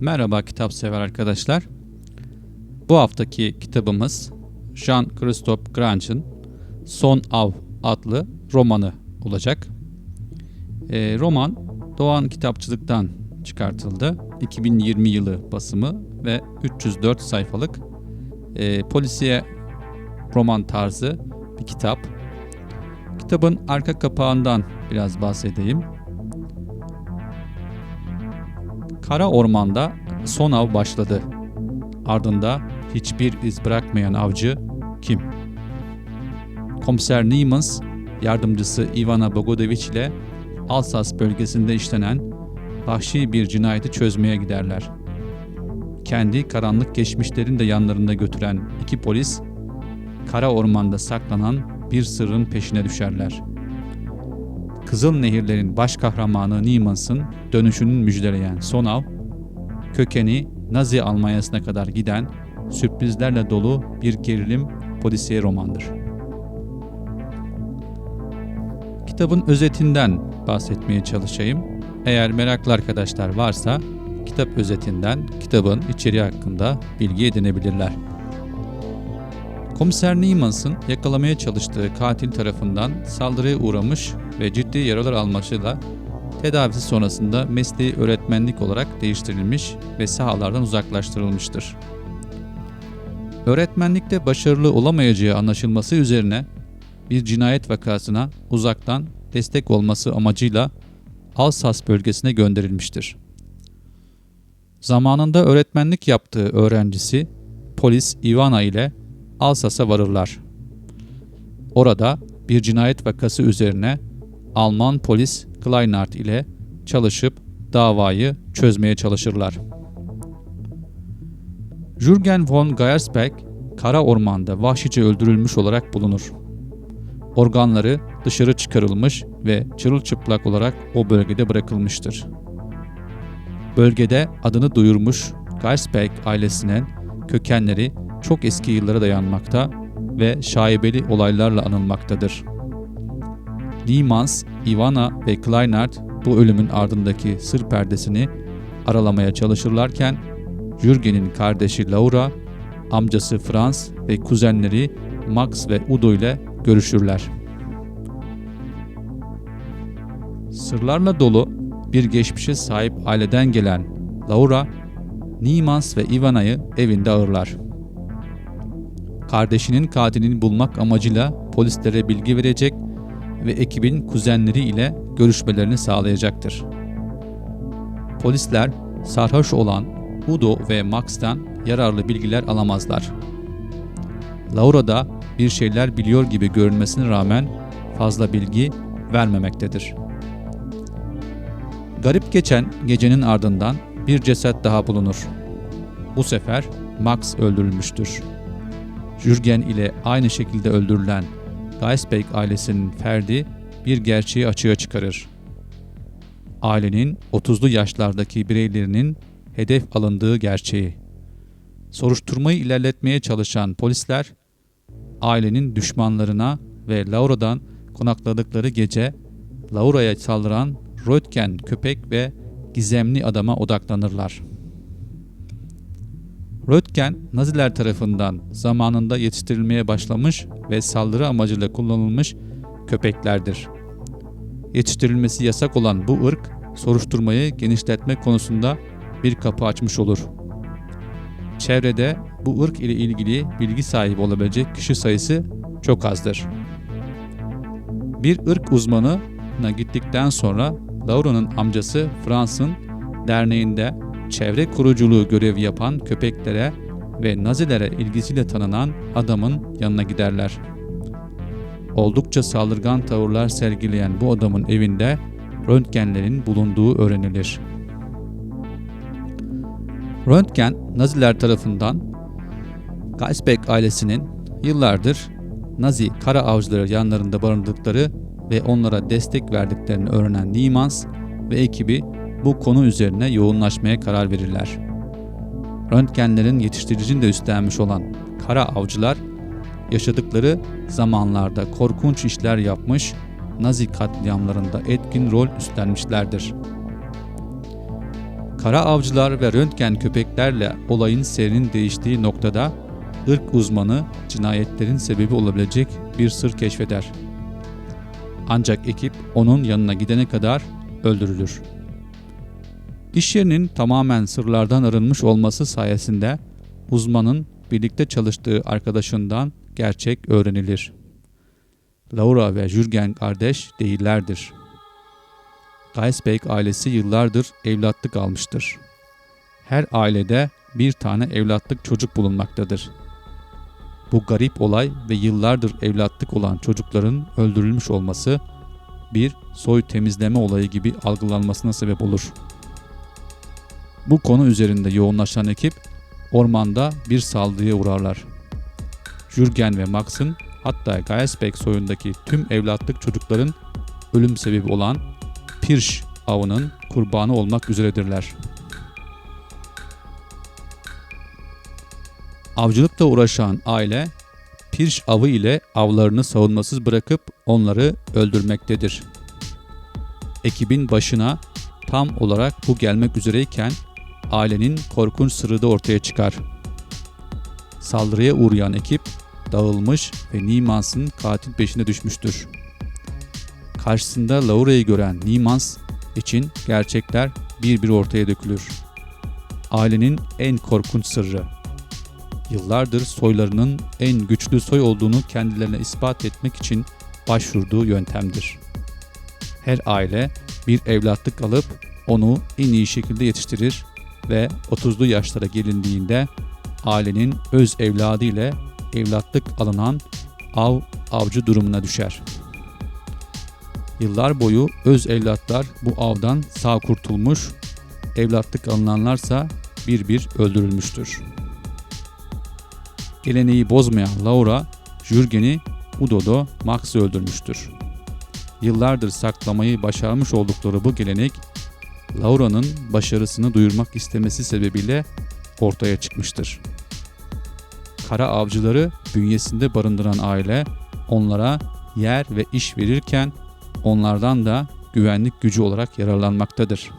Merhaba kitap sever arkadaşlar. Bu haftaki kitabımız Jean-Christophe Grange'ın Son Av adlı romanı olacak. Ee, roman Doğan Kitapçılık'tan çıkartıldı. 2020 yılı basımı ve 304 sayfalık e, polisiye roman tarzı bir kitap. Kitabın arka kapağından biraz bahsedeyim. Kara ormanda son av başladı. Ardında hiçbir iz bırakmayan avcı kim? Komiser Niemans, yardımcısı Ivana Bogodeviç ile Alsas bölgesinde işlenen vahşi bir cinayeti çözmeye giderler. Kendi karanlık geçmişlerini de yanlarında götüren iki polis, kara ormanda saklanan bir sırrın peşine düşerler. Kızıl Nehirlerin baş kahramanı Niemans'ın dönüşünün müjdeleyen son av, kökeni Nazi Almanyası'na kadar giden sürprizlerle dolu bir gerilim polisiye romandır. Kitabın özetinden bahsetmeye çalışayım. Eğer meraklı arkadaşlar varsa kitap özetinden kitabın içeriği hakkında bilgi edinebilirler. Komiser Niemans'ın yakalamaya çalıştığı katil tarafından saldırıya uğramış ve ciddi yaralar almasıyla tedavisi sonrasında mesleği öğretmenlik olarak değiştirilmiş ve sahalardan uzaklaştırılmıştır. Öğretmenlikte başarılı olamayacağı anlaşılması üzerine bir cinayet vakasına uzaktan destek olması amacıyla Alsas bölgesine gönderilmiştir. Zamanında öğretmenlik yaptığı öğrencisi polis Ivana ile Alsas'a varırlar. Orada bir cinayet vakası üzerine Alman polis Kleinart ile çalışıp davayı çözmeye çalışırlar. Jürgen von Geiersberg kara ormanda vahşice öldürülmüş olarak bulunur. Organları dışarı çıkarılmış ve çırılçıplak olarak o bölgede bırakılmıştır. Bölgede adını duyurmuş Geiersberg ailesinin kökenleri çok eski yıllara dayanmakta ve şaibeli olaylarla anılmaktadır. Niemans, Ivana ve Kleinert bu ölümün ardındaki sır perdesini aralamaya çalışırlarken Jürgen'in kardeşi Laura, amcası Franz ve kuzenleri Max ve Udo ile görüşürler. Sırlarla dolu bir geçmişe sahip aileden gelen Laura, Niemans ve Ivana'yı evinde ağırlar. Kardeşinin katilini bulmak amacıyla polislere bilgi verecek ve ekibin kuzenleri ile görüşmelerini sağlayacaktır. Polisler sarhoş olan Udo ve Max'tan yararlı bilgiler alamazlar. Laura da bir şeyler biliyor gibi görünmesine rağmen fazla bilgi vermemektedir. Garip geçen gecenin ardından bir ceset daha bulunur. Bu sefer Max öldürülmüştür. Jürgen ile aynı şekilde öldürülen Geisbeck ailesinin ferdi bir gerçeği açığa çıkarır. Ailenin 30'lu yaşlardaki bireylerinin hedef alındığı gerçeği. Soruşturmayı ilerletmeye çalışan polisler, ailenin düşmanlarına ve Laura'dan konakladıkları gece Laura'ya saldıran Röntgen köpek ve gizemli adama odaklanırlar. Röntgen, Naziler tarafından zamanında yetiştirilmeye başlamış ve saldırı amacıyla kullanılmış köpeklerdir. Yetiştirilmesi yasak olan bu ırk, soruşturmayı genişletme konusunda bir kapı açmış olur. Çevrede bu ırk ile ilgili bilgi sahibi olabilecek kişi sayısı çok azdır. Bir ırk uzmanına gittikten sonra Laura'nın amcası Frans'ın derneğinde çevre kuruculuğu görevi yapan köpeklere ve Nazilere ilgisiyle tanınan adamın yanına giderler. Oldukça saldırgan tavırlar sergileyen bu adamın evinde röntgenlerin bulunduğu öğrenilir. Röntgen, Naziler tarafından Geisbeck ailesinin yıllardır Nazi kara avcıları yanlarında barındıkları ve onlara destek verdiklerini öğrenen Niemans ve ekibi bu konu üzerine yoğunlaşmaya karar verirler. Röntgenlerin yetiştiricini de üstlenmiş olan kara avcılar yaşadıkları zamanlarda korkunç işler yapmış, Nazi katliamlarında etkin rol üstlenmişlerdir. Kara avcılar ve röntgen köpeklerle olayın seyrinin değiştiği noktada ırk uzmanı cinayetlerin sebebi olabilecek bir sır keşfeder. Ancak ekip onun yanına gidene kadar öldürülür. İş yerinin tamamen sırlardan arınmış olması sayesinde uzmanın birlikte çalıştığı arkadaşından gerçek öğrenilir. Laura ve Jürgen kardeş değillerdir. Geisbeck ailesi yıllardır evlatlık almıştır. Her ailede bir tane evlatlık çocuk bulunmaktadır. Bu garip olay ve yıllardır evlatlık olan çocukların öldürülmüş olması bir soy temizleme olayı gibi algılanmasına sebep olur. Bu konu üzerinde yoğunlaşan ekip ormanda bir saldırıya uğrarlar. Jürgen ve Max'ın hatta Geisbeck soyundaki tüm evlatlık çocukların ölüm sebebi olan Pirş avının kurbanı olmak üzeredirler. Avcılıkla uğraşan aile Pirş avı ile avlarını savunmasız bırakıp onları öldürmektedir. Ekibin başına tam olarak bu gelmek üzereyken ailenin korkunç sırrı da ortaya çıkar. Saldırıya uğrayan ekip dağılmış ve Niemans'ın katil peşine düşmüştür. Karşısında Laura'yı gören Niemans için gerçekler bir bir ortaya dökülür. Ailenin en korkunç sırrı. Yıllardır soylarının en güçlü soy olduğunu kendilerine ispat etmek için başvurduğu yöntemdir. Her aile bir evlatlık alıp onu en iyi şekilde yetiştirir ve 30'lu yaşlara gelindiğinde ailenin öz evladı ile evlatlık alınan av avcı durumuna düşer. Yıllar boyu öz evlatlar bu avdan sağ kurtulmuş, evlatlık alınanlarsa bir bir öldürülmüştür. Geleneği bozmayan Laura, Jürgen'i Udo'da Max'ı öldürmüştür. Yıllardır saklamayı başarmış oldukları bu gelenek, Laura'nın başarısını duyurmak istemesi sebebiyle ortaya çıkmıştır. Kara avcıları bünyesinde barındıran aile onlara yer ve iş verirken onlardan da güvenlik gücü olarak yararlanmaktadır.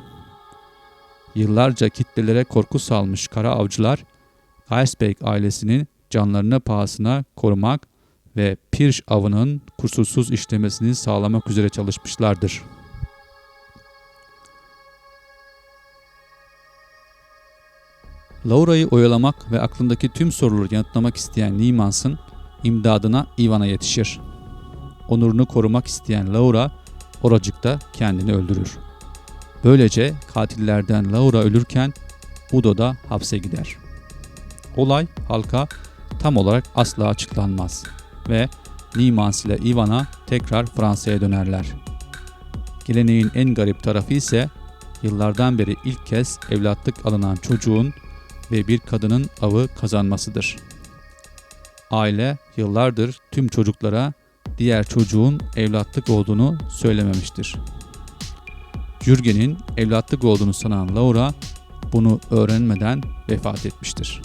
Yıllarca kitlelere korku salmış kara avcılar, Iceberg ailesinin canlarına pahasına korumak ve Pirş avının kusursuz işlemesini sağlamak üzere çalışmışlardır. Laura'yı oyalamak ve aklındaki tüm soruları yanıtlamak isteyen Niemans'ın imdadına Ivan'a yetişir. Onurunu korumak isteyen Laura oracıkta kendini öldürür. Böylece katillerden Laura ölürken Udo da hapse gider. Olay halka tam olarak asla açıklanmaz ve Niemans ile Ivana tekrar Fransa'ya dönerler. Geleneğin en garip tarafı ise yıllardan beri ilk kez evlatlık alınan çocuğun ve bir kadının avı kazanmasıdır. Aile yıllardır tüm çocuklara diğer çocuğun evlatlık olduğunu söylememiştir. Jürgen'in evlatlık olduğunu sanan Laura bunu öğrenmeden vefat etmiştir.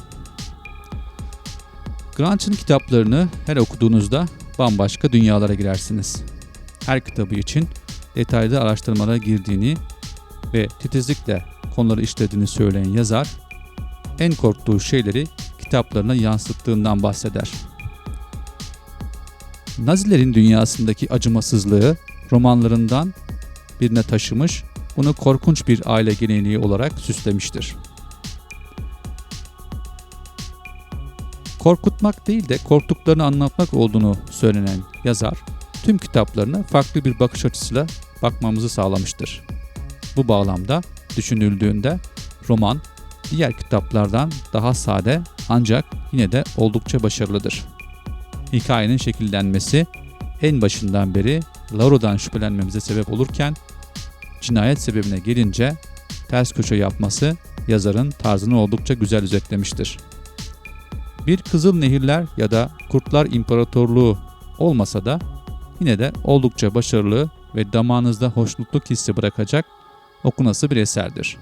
Grant'ın kitaplarını her okuduğunuzda bambaşka dünyalara girersiniz. Her kitabı için detaylı araştırmalara girdiğini ve titizlikle konuları işlediğini söyleyen yazar, en korktuğu şeyleri kitaplarına yansıttığından bahseder. Nazilerin dünyasındaki acımasızlığı romanlarından birine taşımış, bunu korkunç bir aile geleneği olarak süslemiştir. Korkutmak değil de korktuklarını anlatmak olduğunu söylenen yazar, tüm kitaplarına farklı bir bakış açısıyla bakmamızı sağlamıştır. Bu bağlamda düşünüldüğünde roman diğer kitaplardan daha sade ancak yine de oldukça başarılıdır. Hikayenin şekillenmesi en başından beri Laura'dan şüphelenmemize sebep olurken cinayet sebebine gelince ters köşe yapması yazarın tarzını oldukça güzel özetlemiştir. Bir Kızıl Nehirler ya da Kurtlar İmparatorluğu olmasa da yine de oldukça başarılı ve damağınızda hoşnutluk hissi bırakacak okunası bir eserdir.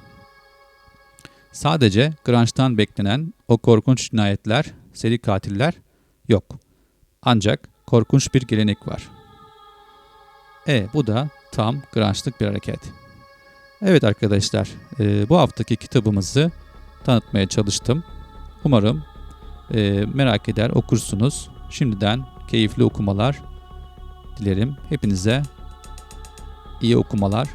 Sadece Grunge'dan beklenen o korkunç cinayetler, seri katiller yok. Ancak korkunç bir gelenek var. E bu da tam Grunge'lık bir hareket. Evet arkadaşlar e, bu haftaki kitabımızı tanıtmaya çalıştım. Umarım e, merak eder okursunuz. Şimdiden keyifli okumalar dilerim. Hepinize iyi okumalar,